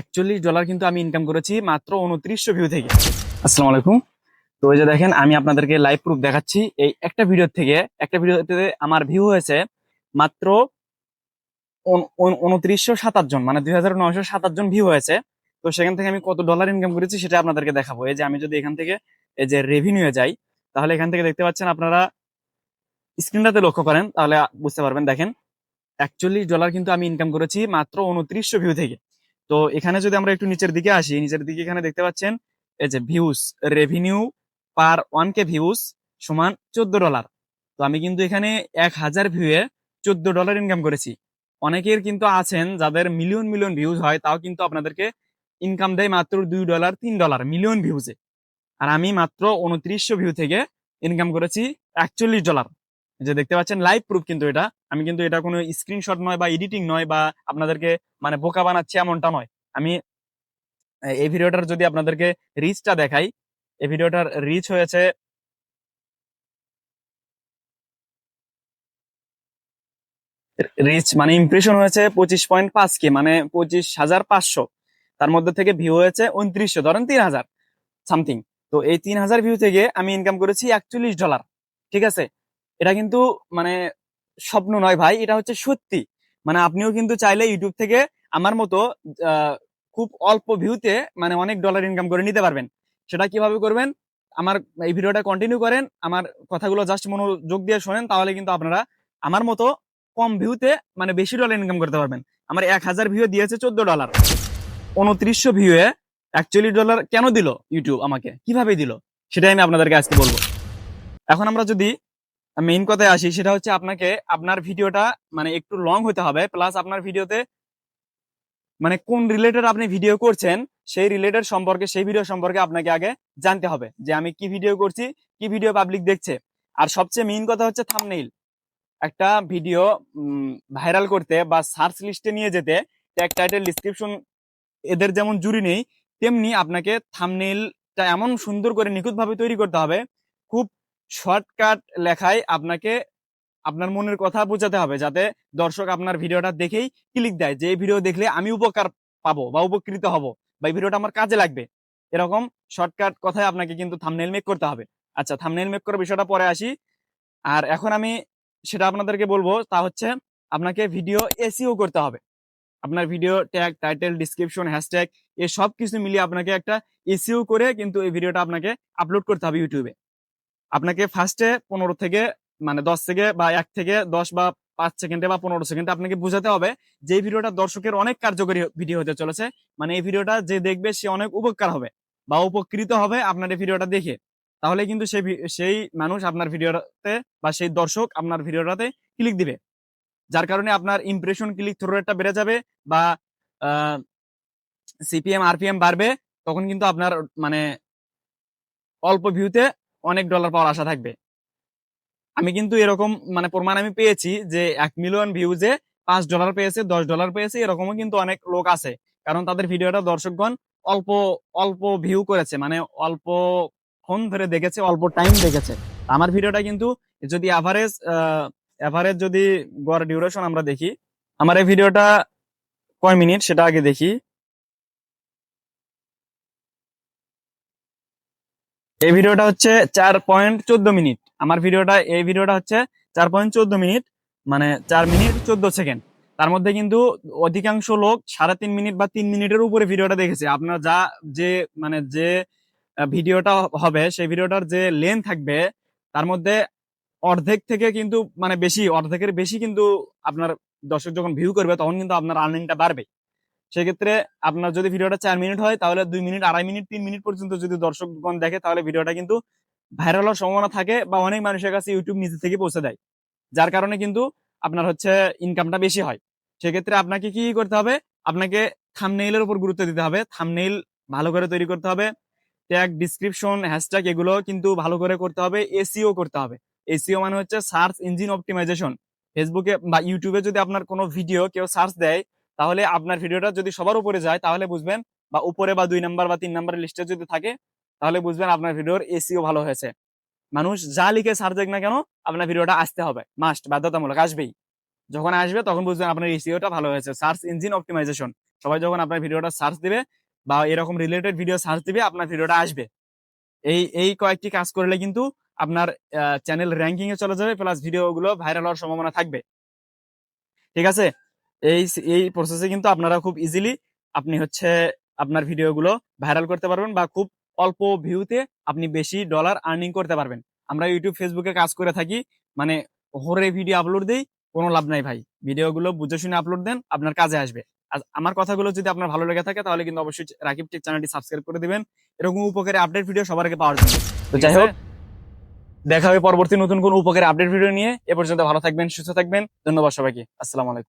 একচল্লিশ ডলার কিন্তু আমি ইনকাম করেছি মাত্র উনত্রিশশো ভিউ থেকে। আসসালামু আলাইকুম। তো এই যে দেখেন, আমি আপনাদেরকে লাইভ প্রুফ দেখাচ্ছি। এই একটা ভিডিও থেকে, একটা ভিডিওতে আমার ভিউ হয়েছে মাত্র উন- উন- উনত্রিশশো সাতাশ জন মানে দুই হাজার নয়শো সাতাশ জন ভিউ হয়েছে। তো সেখান থেকে আমি কত ডলার ইনকাম করেছি সেটা আপনাদেরকে দেখাবো। এই যে আমি যদি এখান থেকে, এই যে রেভিনিউ যাই, তাহলে এখান থেকে দেখতে পাচ্ছেন আপনারা স্ক্রিনটাতে লক্ষ্য করেন, তাহলে বুঝতে পারবেন। দেখেন, একচল্লিশ ডলার কিন্তু আমি ইনকাম করেছি মাত্র উনত্রিশশো ভিউ থেকে। তো এখানে যদি আমরা একটু নিচের দিকে আসি, নিচের দিকে এখানে দেখতে পাচ্ছেন, এই যে views revenue per one K views সমান চোদ্দ ডলার তো আমি কিন্তু এখানে এক হাজার ভিউয়ে চোদ্দ ডলার ইনকাম করেছি। অনেকের কিন্তু আছেন যাদের মিলিয়ন মিলিয়ন ভিউজ হয়, তাও কিন্তু আপনাদেরকে ইনকাম দেয় মাত্র দুই ডলার তিন ডলার মিলিয়ন ভিউজে আর আমি মাত্র উনত্রিশশো ভিউ থেকে ইনকাম করেছি একচল্লিশ ডলার যে দেখতে পাচ্ছেন লাইভ প্রুফ কিন্তু এটা। আমি কিন্তু এটা কোনো স্ক্রিনশট নয় বা এডিটিং নয় বা আপনাদেরকে মানে বোকা বানাচ্ছি এমনটা নয়। আমি এই ভিডিওটার যদি আপনাদেরকে রিচটা দেখাই, এই ভিডিওটার রিচ হয়েছে রিচ মানে ইমপ্রেশন হয়েছে পঁচিশ পয়েন্ট পাঁচ কে মানে পঁচিশ হাজার পাঁচশো। তার মধ্যে থেকে ভিউ হয়েছে উনত্রিশশো, ধরেন তিন হাজার সামথিং তো এই তিন হাজার ভিউ থেকে আমি ইনকাম করেছি একচল্লিশ ডলার ঠিক আছে? এটা কিন্তু মানে স্বপ্ন নয় ভাই, এটা হচ্ছে সত্যি। মানে আপনিও কিন্তু চাইলে ইউটিউব থেকে আমার মতো খুব অল্প ভিউতে মানে অনেক ডলার ইনকাম করে নিতে পারবেন। সেটা কীভাবে করবেন? আমার এই ভিডিওটা কন্টিনিউ করেন, আমার কথাগুলো জাস্ট মনোযোগ দিয়ে শোনেন, তাহলে কিন্তু আপনারা আমার মতো কম ভিউতে মানে বেশি ডলার ইনকাম করতে পারবেন। আমার এক হাজার ভিউ দিয়েছে চোদ্দ ডলার উনত্রিশশো ভিউয়ে একচল্লিশ ডলার কেন দিল ইউটিউব আমাকে? কীভাবে দিল? সেটাই আমি আপনাদেরকে আজকে বলব। এখন আমরা যদি মেইন কথায় আসি, সেটা হচ্ছে আপনাকে আপনার ভিডিওটা মানে একটু লং হতে হবে প্লাস আপনার ভিডিওতে মানে কোন রিলেটেড আপনি ভিডিও করছেন, সেই রিলেটেড সম্পর্কে, সেই ভিডিও সম্পর্কে আপনাকে আগে জানতে হবে যে আমি কি ভিডিও করছি, কি ভিডিও পাবলিক দেখছে। আর সবচেয়ে মেইন কথা হচ্ছে থামনেইল একটা ভিডিও ভাইরাল করতে বা সার্চ লিস্টে নিয়ে যেতে ট্যাগ টাইটেল ডিসক্রিপশন এদের যেমন জুড়ি নেই, তেমনি আপনাকে থামনেইলটা এমন সুন্দর করে নিখুঁতভাবে তৈরি করতে হবে, খুব শর্টকাট লেখায় আপনাকে, আপনার মনের কথা বোঝাতে হবে যাতে দর্শক আপনার ভিডিওটা দেখেই ক্লিক দেয়। যে এই ভিডিও দেখলে আমি উপকার পাবো বা উপকৃত হব বা এই ভিডিওটা আমার কাজে লাগবে। এরকম শর্টকাট কথায় আপনাকে কিন্তু থামনেল মেক করতে হবে। আচ্ছা থামনেল মেক করার বিষয়টা পরে আসি। আর এখন আমি সেটা আপনাদেরকে বলব, তা হচ্ছে আপনাকে ভিডিও এসিও করতে হবে। আপনার video tag title description hashtag এ সব কিছু মিলিয়ে আপনাকে একটা এসিও করে কিন্তু এই ভিডিওটা আপনাকে আপলোড করতে হবে ইউটিউবে আপনাকে ফার্স্টে পনেরো থেকে মানে দশ থেকে বা এক থেকে দশ বা পাঁচ সেকেন্ডে বা পনেরো সেকেন্ডে আপনাকে বোঝাতে হবে যে ভিডিওটা দর্শকের অনেক কার্যকরী ভিডিও হতে চলেছে। মানে এই ভিডিওটা যে দেখবে সে অনেক উপকার হবে বা উপকৃত হবে আপনার এই ভিডিওটা দেখে। তাহলে কিন্তু সেই সেই মানুষ আপনার ভিডিওতে বা সেই দর্শক আপনার ভিডিওটাতে ক্লিক দিবে। যার কারণে আপনার ইমপ্রেশন ক্লিক থ্রু রেটটা বেড়ে যাবে বা সিপিএম আরপিএম বাড়বে। তখন কিন্তু আপনার মানে অল্প ভিউতে অনেক ডলার পাওয়ার আশা থাকবে। আমি কিন্তু এরকম মানে প্রমাণ আমি পেয়েছি যে এক মিলিয়ন ভিউজে পাঁচ ডলার পেয়েছে, দশ ডলার পেয়েছে, এরকমও কিন্তু অনেক লোক আছে। কারণ তাদের ভিডিওটা দর্শকগণ অল্প অল্প ভিউ করেছে মানে অল্প ক্ষণ ধরে দেখেছে, অল্প টাইম দেখেছে। আমার ভিডিওটা কিন্তু যদি অ্যাভারেজ অ্যাভারেজ যদি গড় ডিউরেশন আমরা দেখি, আমার এই ভিডিওটা কয় মিনিট সেটা আগে দেখি। এই ভিডিওটা হচ্ছে চার পয়েন্ট চোদ্দ মিনিট। আমার ভিডিওটা, এই ভিডিওটা হচ্ছে চার পয়েন্ট চোদ্দ মিনিট মানে চার মিনিট চোদ্দ সেকেন্ড। তার মধ্যে কিন্তু অধিকাংশ লোক সাড়ে তিন মিনিট বা তিন মিনিটের উপরে ভিডিওটা দেখেছে। আপনার যা, যে মানে যে ভিডিওটা হবে, সেই ভিডিওটার যে লেন থাকবে, তার মধ্যে অর্ধেক থেকে কিন্তু মানে বেশি, অর্ধেকের বেশি কিন্তু আপনার দর্শক যখন ভিউ করবে, তখন কিন্তু আপনার আর্নিংটা বাড়বে। সেক্ষেত্রে আপনার যদি ভিডিওটা চার মিনিট হয়, তাহলে দুই মিনিট, আড়াই মিনিট, তিন মিনিট পর্যন্ত যদি দর্শকগণ দেখে, তাহলে ভিডিওটা কিন্তু ভাইরাল হওয়ার সম্ভাবনা থাকে বা অনেক মানুষের কাছে ইউটিউব নিজে থেকে পৌঁছে দেয়। যার কারণে কিন্তু আপনার হচ্ছে ইনকামটা বেশি হয়। সেক্ষেত্রে আপনাকে কি করতে হবে? আপনাকে থামনেইলের উপর গুরুত্ব দিতে হবে। থামনেইল ভালো করে তৈরি করতে হবে। ট্যাগ ডিসক্রিপশন হ্যাশট্যাগ এগুলো কিন্তু ভালো করে করতে হবে। এসিও করতে হবে। এসিও মানে হচ্ছে সার্চ ইঞ্জিন অপটিমাইজেশন ফেসবুকে বা ইউটিউবে যদি আপনার কোনো ভিডিও কেউ সার্চ দেয় তাহলে আপনার ভিডিওটা যদি সবার উপরে যায়, তাহলে বুঝবেন, বা উপরে বা দুই নাম্বার বা তিন নাম্বার লিস্টে যদি থাকে, তাহলে বুঝবেন আপনার ভিডিওর এসিও ভালো হয়েছে। মানুষ যা লিখে সার্চ দেখ না কেন, আপনার ভিডিওটা আসতে হবে। মাস্ট বাধ্যতামূলক, আসবেই। যখন আসবে, তখন বুঝবেন আপনার এসিওটা ভালো হয়েছে। সার্চ ইঞ্জিন অপটিমাইজেশন সবাই যখন আপনার ভিডিওটা সার্চ দিবে, বা এরকম রিলেটেড ভিডিও সার্চ দিবে, আপনার ভিডিওটা আসবে। এই এই কয়েকটি কাজ করলে কিন্তু আপনার চ্যানেল র্যাঙ্কিং এ চলে যাবে প্লাস ভিডিওগুলো ভাইরাল হওয়ার সম্ভাবনা থাকবে। ঠিক আছে? এই এই প্রসেসে কিন্তু আপনারা খুব ইজিলি আপনি হচ্ছে আপনার ভিডিওগুলো ভাইরাল করতে পারবেন বা খুব অল্প ভিউতে আপনি বেশি ডলার আর্নিং করতে পারবেন। আমরা ইউটিউব ফেসবুকে কাজ করে থাকি মানে হরে ভিডিও আপলোড দিই কোনো লাভ নাই ভাই। ভিডিওগুলো বুঝে শুনে আপলোড দেন আপনার কাজে আসবে। আর আমার কথাগুলো যদি আপনার ভালো লেগে থাকে তাহলে কিন্তু অবশ্যই রাকিব টেক চ্যানেলটি সাবস্ক্রাইব করে দিবেন। এরকম উপকারী আপডেট ভিডিও সবার আগে পাওয়ার জন্য। তো যাই হোক দেখা হবে পরবর্তী নতুন কোন উপকারী আপডেট ভিডিও নিয়ে। এ পর্যন্ত ভালো থাকবেন সুস্থ থাকবেন। ধন্যবাদ সবাইকে। আসসালামু আলাইকুম।